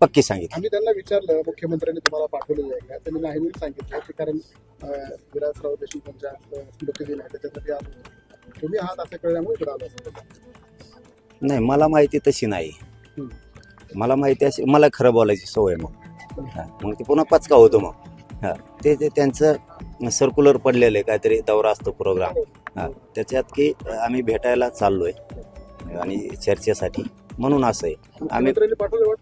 पक्की सांगितली. आम्ही त्यांना विचारलं मुख्यमंत्र्यांनी तुम्हाला पाठवलेलं आहे का? त्यांनी नाही म्हणून सांगितलं की कारण अं, विलासराव देशमुखांच्या अं, स्मृतिदिन आहे त्याच्यासाठी आलो तुम्ही आहात असं कळल्यामुळे इकडे आलो असं नाही मला माहिती तशी नाही. मला माहिती अशी मला खरं बोलायची सवय मग. मग ते पुन्हा पचका होतो मग. हा ते ते त्यांचं सर्क्युलर पडलेलं आहे काहीतरी दौरा असतो प्रोग्राम हा त्याच्यात की आम्ही भेटायला चाललोय. आणि चर्चेसाठी. म्हणून असं आहे. आम्ही पाठवलं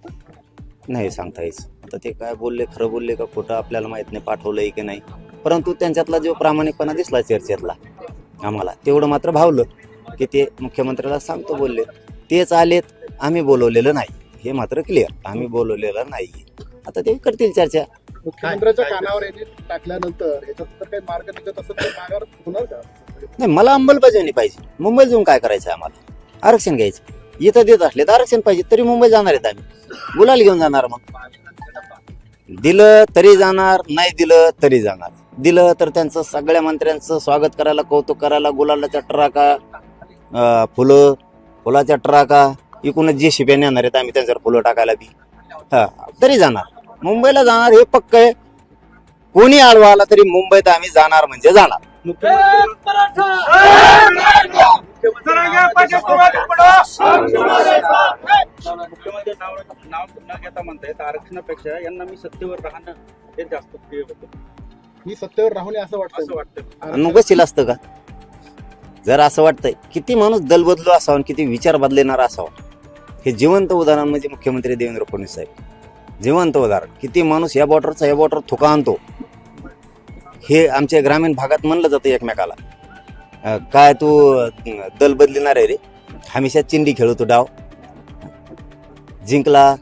नाही सांगता येईल आता ते काय बोलले खरं बोलले का खोटं आपल्याला माहीत नाही पाठवलंय की नाही. परंतु त्यांच्यातला जो प्रामाणिकपणा दिसला चर्चेतला आम्हाला तेवढं मात्र भावलं की ते मुख्यमंत्र्याला सांगतो बोलले तेच आलेत आम्ही बोलवलेलं नाही. हे मात्र क्लिअर आम्ही बोलवलेलं नाही. आता ते करतील चर्चा. मुख्यमंत्र्यांच्या कानावर यांनी टाकल्यानंतर तर काही मार्ग निघत असेल तर नाही मला अंमलबजावणी पाहिजे. मुंबईला जाऊन काय करायचं आहे आम्हाला? आरक्षण घ्यायचं. इथं देत असले तर आरक्षण पाहिजे तरी मुंबई जाणार आहेत आम्ही. गुलाल घेऊन जाणार मग. दिलं तरी जाणार नाही दिलं तरी जाणार. दिलं तर त्यांचं सगळ्या मंत्र्यांचं स्वागत करायला कौतुक करायला गुलालाच्या ट्राका फुलं फुलाच्या ट्राका इकूनच जे शिप्या नेणार आहेत आम्ही त्यांच्यावर फुलं टाकायला बी. हा तरी जाणार. मुंबईला जाणार हे पक्क आहे. कोणी आडवा आला तरी मुंबईत आम्ही जाणार म्हणजे जाणार. आरक्षणापेक्षा यांना मी सत्तेवर राहणं हे जास्त प्रिय होतं. मी सत्तेवर राहून असं वाटतं असं वाटतं. बसील असतं का? जर असं वाटतंय किती माणूस दलबदलू असावा आणि किती विचार बदलणारा असावा? हे जिवंत उदाहरण म्हणजे मुख्यमंत्री देवेंद्र फडणवीस साहेब. जिवंत उदाहरण. किती माणूस या बॉर्डरचा या बॉर्डर थुका आणतो. हे आमच्या ग्रामीण भागात म्हणलं जातं एकमेकाला. अं, काय तू अं, दल बदलणार आहे रे? हमेशा चिंडी खेळतो डाव. जिंकला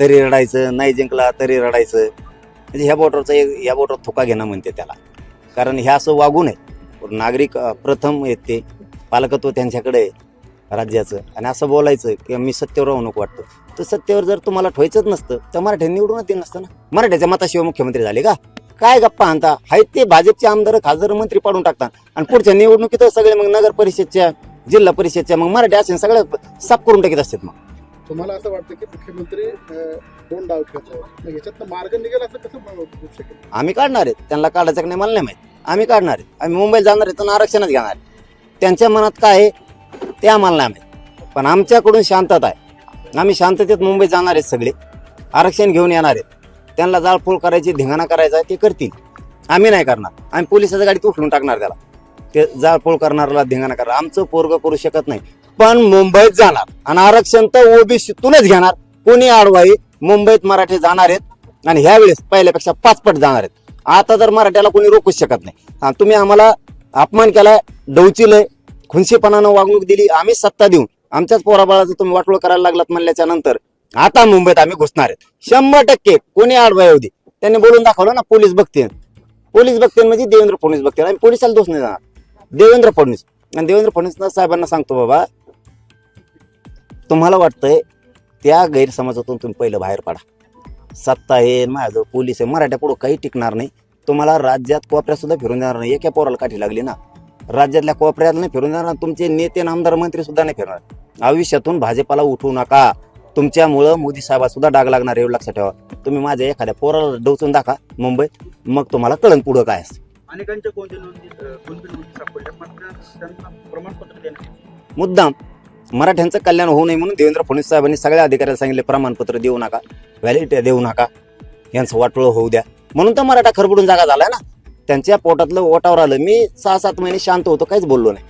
तरी रडायचं नाही जिंकला तरी रडायचं. म्हणजे ह्या बॉर्डरचा एक या बॉर्डर थुका घेणं म्हणते त्याला. कारण हे असं वागू नये नागरिक प्रथम येत ते. पालकत्व त्यांच्याकडे आहे राज्याचं. आणि असं बोलायचं की मी सत्तेवर राहू नको वाटतं. तर सत्तेवर जर तुम्हाला ठेवायचंच नसतं तर मराठ्यांनी निवडूनच ते नसतं ना. मराठ्याच्या मताशिवाय मुख्यमंत्री झाले का? काय गप्पा आणता? आहेत ते भाजपचे आमदार खासदार मंत्री पाडून टाकतात. आणि पुढच्या निवडणुकीत सगळे मग नगर परिषदच्या जिल्हा परिषदच्या मग मराठी असेल सगळं साफ करून टाकीत असतात मग. तुम्हाला असं वाटतं की मुख्यमंत्री दोन डाव खेळतो मग मार्ग निघेल असं कसं होऊ शकेल? आम्ही काढणार आहेत. त्यांना काढायचं की नाही मला नाही माहीत. आम्ही काढणार आहेत. आम्ही मुंबईला जाणार आहे तर आरक्षणच घेणार आहे. त्यांच्या मनात काय आहे ते आम्हाला नाही माहीत. पण आमच्याकडून शांतता आहे. आम्ही शांततेत मुंबईत जाणार आहेत सगळे. आरक्षण घेऊन येणार आहेत. त्यांना जाळपोळ करायची धिंगाणा करायचा आहे ते करतील. आम्ही नाही करणार. आम्ही पोलिसाच्या गाडीत उचलून टाकणार त्याला. ते जाळपोळ करणाऱ्याला धिंगाणा करणार. आमचं पोरग करू शकत नाही. पण मुंबईत जाणार. आणि आरक्षण तर ओबीसीतूनच घेणार. कोणी आडवाई मुंबईत मराठी जाणार आहेत. आणि ह्या वेळेस पहिल्यापेक्षा पाचपट जाणार आहेत. आता तर मराठ्याला कोणी रोखूच शकत नाही. तुम्ही आम्हाला अपमान केलाय डवचिलय खुनशीपणानं वागणूक दिली आम्ही सत्ता देऊन आमच्याच पोराबाळाचं तुम्ही वाटोळ करायला लागलात म्हणल्याच्या नंतर आता मुंबईत आम्ही घुसणार आहेत. शंभर टक्के कोणी आडवाई होती त्यांनी बोलून दाखवलं ना पोलीस बघतील. पोलीस बघतील म्हणजे देवेंद्र फडणवीस बघतील. आणि पोलिसाला दोष नाही जाणार. देवेंद्र फडणवीस. आणि देवेंद्र फडणवीस साहेबांना सांगतो बाबा तुम्हाला वाटतंय त्या गैरसमजातून तुम्ही पहिलं बाहेर पडा. सत्ता आहे माझं पोलीस आहे मराठ्या पुढं काही टिकणार नाही. तुम्हाला राज्यात कोपऱ्यात सुद्धा फिरून देणार नाही. एका पोराला काठी लागली ना राज्यातल्या कोपऱ्यात नाही फिरून देणार तुमचे नेते आमदार मंत्री सुद्धा नाही फिरणार. आयुष्यातून भाजपाला उठवू नका. तुमच्यामुळं मोदी साहेबा सुद्धा डाग लागणार एवढं लक्षात ठेवा. तुम्ही माझ्या एखाद्या पोराला डोचून दाखवा मुंबईत. मग तुम्हाला कळण पुढं काय असतं? अनेकांच्या मुद्दाम मराठ्यांचं कल्याण होऊ नये म्हणून देवेंद्र फडणवीस साहेबांनी सगळ्या अधिकाऱ्यांना सांगितले प्रमाणपत्र देऊ नका व्हॅलिडिटी देऊ नका यांचं वाटोळं होऊ द्या. म्हणून तर मराठा खरबडून जागा झाला ना. त्यांच्या पोटातलं ओटावर आलं. मी सहा सात महिने शांत होतो काहीच बोललो नाही.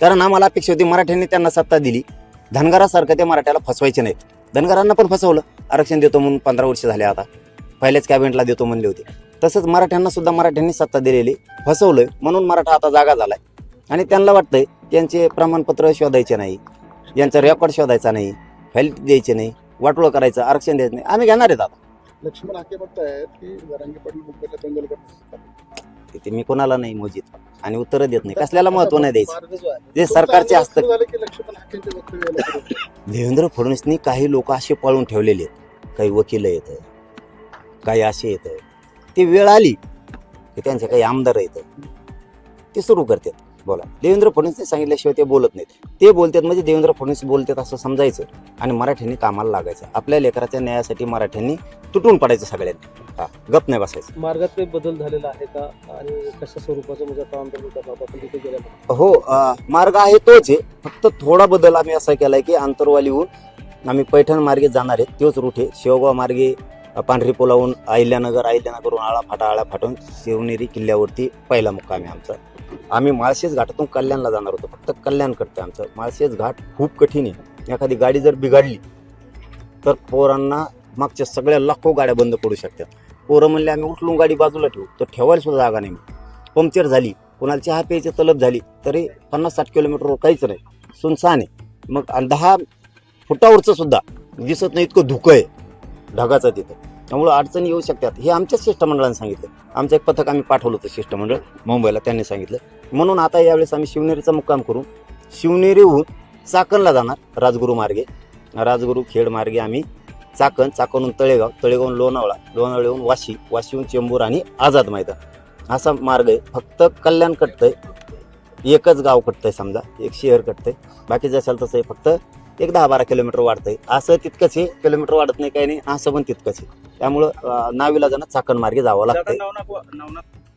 कारण आम्हाला अपेक्षा होती मराठ्यांनी त्यांना सत्ता दिली. धनगरासारखं ते मराठ्याला फसवायचे नाहीत. धनगरांना पण फसवलं. आरक्षण देतो म्हणून पंधरा वर्ष झाले आता. पहिल्याच कॅबिनेटला देतो म्हणले होते. तसंच मराठ्यांना सुद्धा मराठ्यांनी सत्ता दिलेली फसवलं म्हणून मराठा आता जागा झालाय. आणि त्यांना वाटतंय त्यांचे प्रमाणपत्र शोधायचे नाही. यांचा रेकॉर्ड शोधायचा नाही व्हॅलिडिटी द्यायची नाही वाटोळं करायचं आरक्षण द्यायचं नाही. आम्ही घेणार आहेत आता. लक्ष्मण हाके म्हणतायत की जरांगे पाटील मुंबईला दंगल करतात तिथे मी कोणाला नाही मोजित आणि उत्तरं देत नाही. कसल्याला महत्त्व नाही द्यायचं? मार्ग जो आहे. सरकारचे असतं सुरू झालं की लक्ष्मण होतं. देवेंद्र फडणवीसनी काही लोक असे पळून ठेवलेले आहेत. काही वकील येत काही असे येत ती वेळ आली की त्यांचे काही आमदार येत ते सुरू करतात. बोला. देवेंद्र फडणवीसने सांगितल्याशिवाय ते बोलत नाहीत. ते बोलतात म्हणजे देवेंद्र फडणवीस बोलतात असं समजायचं आणि मराठ्यांनी कामाला लागायचं. आपल्या लेकराच्या न्यायासाठी मराठ्यांनी तुटून पडायचं सगळ्यांनी. हा गप नाही बसायचं. मार्गात काही बदल झालेला आहे का? आणि कशा स्वरूपाचं म्हणजे आता आंदोलन करणार आहोत आपण तिथे गेल्यानंतर हो अं, मार्ग आहे तोच आहे. फक्त थोडा बदल आम्ही असा केलाय की आंतरवालीहून आम्ही पैठण मार्गे जाणार आहे. तोच रूट आहे. शेवगाव मार्गे अं, पांढरी पुलावून अहिल्यानगर अहिल्यानगरहून आळा फाटा आळा फाटून शिवनेरी किल्ल्यावरती पहिला मुक्काम आहे आमचा. आम्ही माळशेज घाटातून कल्याणला जाणार होतो. फक्त कल्याण करतं आमचं. माळशेज घाट खूप कठीण आहे. एखादी गाडी जर बिघडली तर पोरांना मागच्या सगळ्या लाखो गाड्या बंद पडू शकतात. पोरं म्हणले आम्ही उठलून गाडी बाजूला ठेवू. तर ठेवायला सुद्धा जागा नाही पंक्चर झाली. कोणाला चहा प्यायची तलब झाली. तरी पन्नास साठ किलोमीटरवर काहीच नाही. सुनसान आहे. मग दहा फुटावरचं सुद्धा दिसत नाही इतकं धुकं आहे. ढगाचं तिथं. त्यामुळं अडचणी येऊ शकतात. हे आमच्याच शिष्टमंडळाने सांगितलं. आमचं एक पथक आम्ही पाठवलं होतं शिष्टमंडळ मुंबईला त्यांनी सांगितलं. म्हणून आता यावेळेस आम्ही शिवनेरीचा मुक्काम करू. शिवनेरीहून चाकणला जाणार राजगुरू मार्गे. राजगुरू खेड मार्गे आम्ही चाकण चाकणहून तळेगाव तळेगावून लोणावळा लोणावळेहून वाशी वाशीहून चेंबूर आणि आझाद मैदान. असा मार्ग आहे. फक्त कल्याण कटतंय. एकच गाव कटतंय समजा. एक शहर कटतंय. बाकी जसाल तसं आहे फक्त एक दहा बारा किलोमीटर वाढतंय. असं तितकंच आहे. किलोमीटर वाढत नाही काही नाही. असं पण तितकंच आहे. त्यामुळं नाविला जाणं चाकण मार्गे जावं दादा लागतंय नवनाथ